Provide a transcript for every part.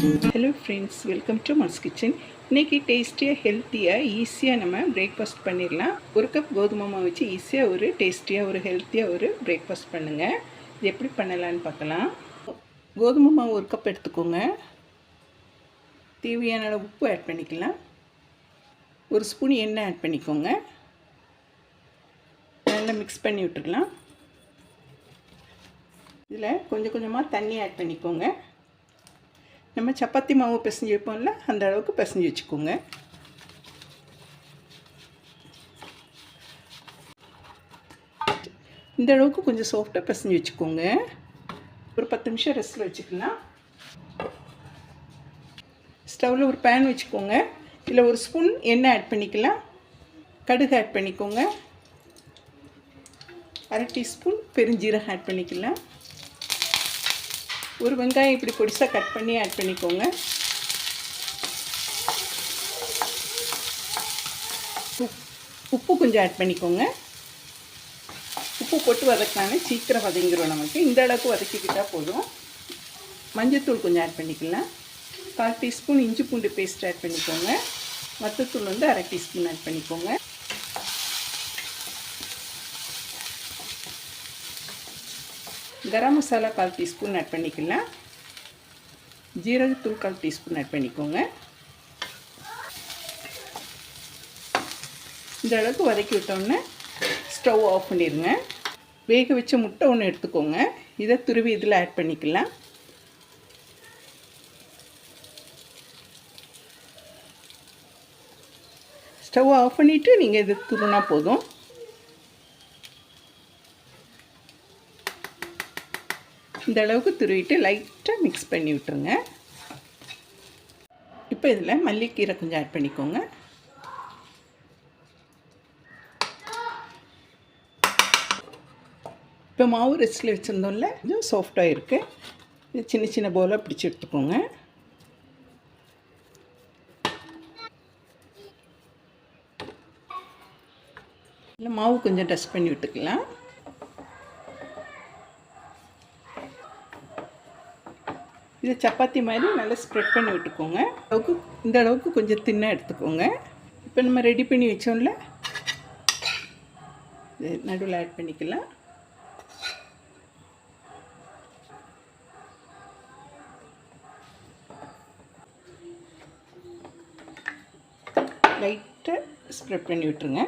Hello friends welcome to Mas kitchen இன்றைக்கி டேஸ்டியாக ஹெல்த்தியாக ஈஸியாக நம்ம பிரேக்ஃபாஸ்ட் பண்ணிடலாம். ஒரு கப் கோதுமை மாவு வச்சு ஈஸியாக ஒரு டேஸ்டியாக ஒரு ஹெல்த்தியாக ஒரு பிரேக்ஃபாஸ்ட் பண்ணுங்கள் இது எப்படி பண்ணலான்னு பார்க்கலாம். கோதுமை மாவு ஒரு கப் எடுத்துக்கோங்க. தேவையான உப்பு ஆட் பண்ணிக்கலாம். ஒரு ஸ்பூன் எண்ணெய் ஆட் பண்ணிக்கோங்க. நல்லா மிக்ஸ் பண்ணி விட்டுக்கலாம். இதில் கொஞ்சம் கொஞ்சமாக தண்ணி ஆட் பண்ணிக்கோங்க. நம்ம சப்பாத்தி மாவு பிசைஞ்சு வைப்போம்ல அந்த அளவுக்கு பிசைஞ்சு வச்சுக்கோங்க. இந்த அளவுக்கு கொஞ்சம் சாஃப்டாக பிசைஞ்சு வச்சுக்கோங்க. ஒரு பத்து நிமிஷம் ரெஸ்ட்டில் வச்சுக்கலாம். ஸ்டவ்வில் ஒரு பேன் வச்சுக்கோங்க. இதில் ஒரு ஸ்பூன் எண்ணெய் ஆட் பண்ணிக்கலாம். கடுகு ஆட் பண்ணிக்கோங்க. அரை டீஸ்பூன் பெருஞ்சீரகம் ஆட் பண்ணிக்கலாம். ஒரு வெங்காயம் இப்படி பொடிசாக கட் பண்ணி ஆட் பண்ணிக்கோங்க. உப்பு கொஞ்சம் ஆட் பண்ணிக்கோங்க. உப்பு போட்டு வதக்கினாலே சீக்கிரம் வதங்கிடும் நமக்கு. இந்த அளவுக்கு வதக்கிக்கிட்டால் போதும். மஞ்சத்தூள் கொஞ்சம் ஆட் பண்ணிக்கலாம். கால் டீஸ்பூன் இஞ்சி பூண்டு பேஸ்ட் ஆட் பண்ணிக்கோங்க. மத்தத்தூள் வந்து அரை டீஸ்பூன் ஆட் பண்ணிக்கோங்க. கரம் மசாலா கால் டீஸ்பூன் ஆட் பண்ணிக்கலாம். ஜீரகத்தூள் கால் டீஸ்பூன் ஆட் பண்ணிக்கோங்க. இந்த அளவுக்கு வதக்கி விட்டோன்னே ஸ்டவ் ஆஃப் பண்ணிடுங்க. வேக வச்ச முட்டை ஒன்று எடுத்துக்கோங்க. இதை துருவி இதில் ஆட் பண்ணிக்கலாம். ஸ்டவ் ஆஃப் பண்ணிவிட்டு நீங்கள் இதை துருனா போதும். இந்த அளவுக்கு துருவிட்டு லைட்டாக மிக்ஸ் பண்ணி விட்டுருங்க. இப்போ இதில் மல்லிக்கீரை கொஞ்சம் ஆட் பண்ணிக்கோங்க. இப்போ மாவு ரெஸ்ட்டில் வச்சுருந்தோம்ல கொஞ்சம் சாஃப்டாக இருக்குது இது சின்ன சின்ன போலாக பிடிச்சி எடுத்துக்கோங்க. இல்லை மாவு கொஞ்சம் டஸ்ட் பண்ணி விட்டுக்கலாம். இது சப்பாத்தி மாதிரி நல்லா ஸ்ப்ரெட் பண்ணி விட்டுக்கோங்க. அளவுக்கு இந்த அளவுக்கு கொஞ்சம் தின்னாக எடுத்துக்கோங்க. இப்போ நம்ம ரெடி பண்ணி வச்சோம்ல? இது நடுவில் ஆட் பண்ணிக்கலாம். லைட்டாக ஸ்ப்ரெட் பண்ணி விட்டுருங்க.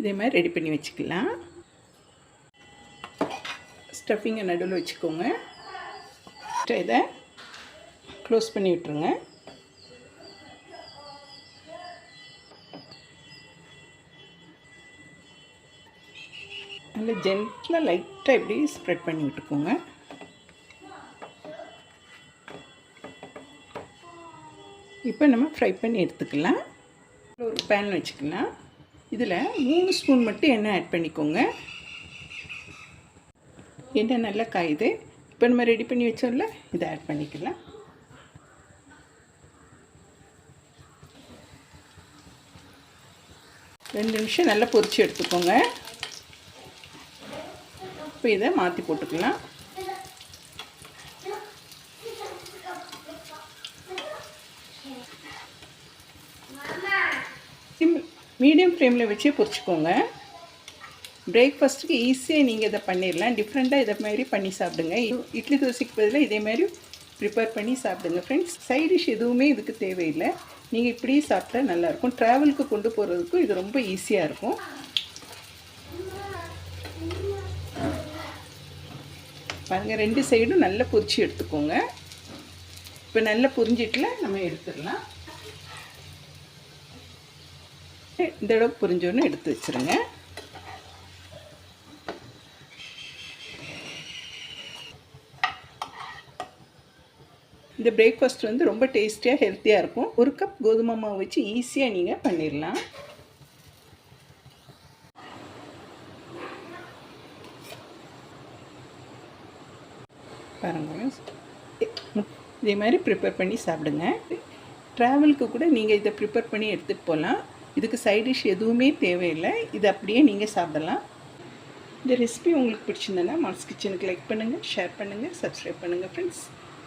இதே மாதிரி ரெடி பண்ணி வச்சுக்கலாம். ஸ்டஃபிங்கை நடுவில் வச்சுக்கோங்க. இதை க்ளோஸ் பண்ணி விட்டுருங்க. நல்லா ஜென்டில் லைட்டாக இப்படி ஸ்ப்ரெட் பண்ணி விட்டுக்கோங்க. இப்போ நம்ம ஃப்ரை பண்ணி எடுத்துக்கலாம். ஒரு பேன் வச்சுக்கலாம். இதில் மூணு ஸ்பூன் மட்டும் எண்ணெய் ஆட் பண்ணிக்கோங்க. என்ன நல்ல காய் காயுது. இப்போ நம்ம ரெடி பண்ணி வச்சோம்ல இதை ஆட் பண்ணிக்கலாம். ரெண்டு நிமிஷம் நல்லா பொரிச்சு எடுத்துக்கோங்க. இப்போ இதை மாற்றி போட்டுக்கலாம். சிம் மீடியம் ஃப்ளேமில் வச்சே பொரிச்சுக்கோங்க பிரேக்ஃபாஸ்ட்டுக்கு ஈஸியாக நீங்கள் இதை பண்ணிடலாம். டிஃப்ரெண்ட்டாக இதை மாதிரி பண்ணி சாப்பிடுங்க. இ- இட்லி தோசைக்கு பதிலாக இதே மாதிரி ப்ரிப்பேர் பண்ணி சாப்பிடுங்க ஃப்ரெண்ட்ஸ் சைட் டிஷ் எதுவுமே இதுக்கு தேவையில்லை. நீங்கள் இப்படியே சாப்பிட்டா நல்லாயிருக்கும் ட்ராவலுக்கு கொண்டு போகிறதுக்கும் இது ரொம்ப ஈஸியாக இருக்கும். பாருங்கள் ரெண்டு சைடும் நல்லா பொரிச்சு எடுத்துக்கோங்க. இப்போ நல்லா புரிஞ்சிட்டில் நம்ம எடுத்துடலாம். இந்த அளவுக்கு புரிஞ்சோன்னு எடுத்து வச்சுருங்க. இந்த பிரேக்ஃபாஸ்ட் வந்து ரொம்ப டேஸ்டியாக ஹெல்த்தியாக இருக்கும். ஒரு கப் கோதுமை மாவு வச்சு ஈஸியாக நீங்கள் பண்ணிடலாம். பாருங்க இதே மாதிரி ப்ரிப்பேர் பண்ணி சாப்பிடுங்க. ட்ராவலுக்கு கூட நீங்கள் இதை ப்ரிப்பேர் பண்ணி எடுத்துகிட்டு போகலாம் இதுக்கு சைட் டிஷ் எதுவுமே தேவையில்லை. இது அப்படியே நீங்கள் சாப்பிடலாம். இந்த ரெசிபி உங்களுக்கு பிடிச்சிருந்தேன்னா மாஸ் கிச்சனுக்கு லைக் பண்ணுங்கள் ஷேர் பண்ணுங்கள் சப்ஸ்கிரைப் பண்ணுங்கள் ஃப்ரெண்ட்ஸ்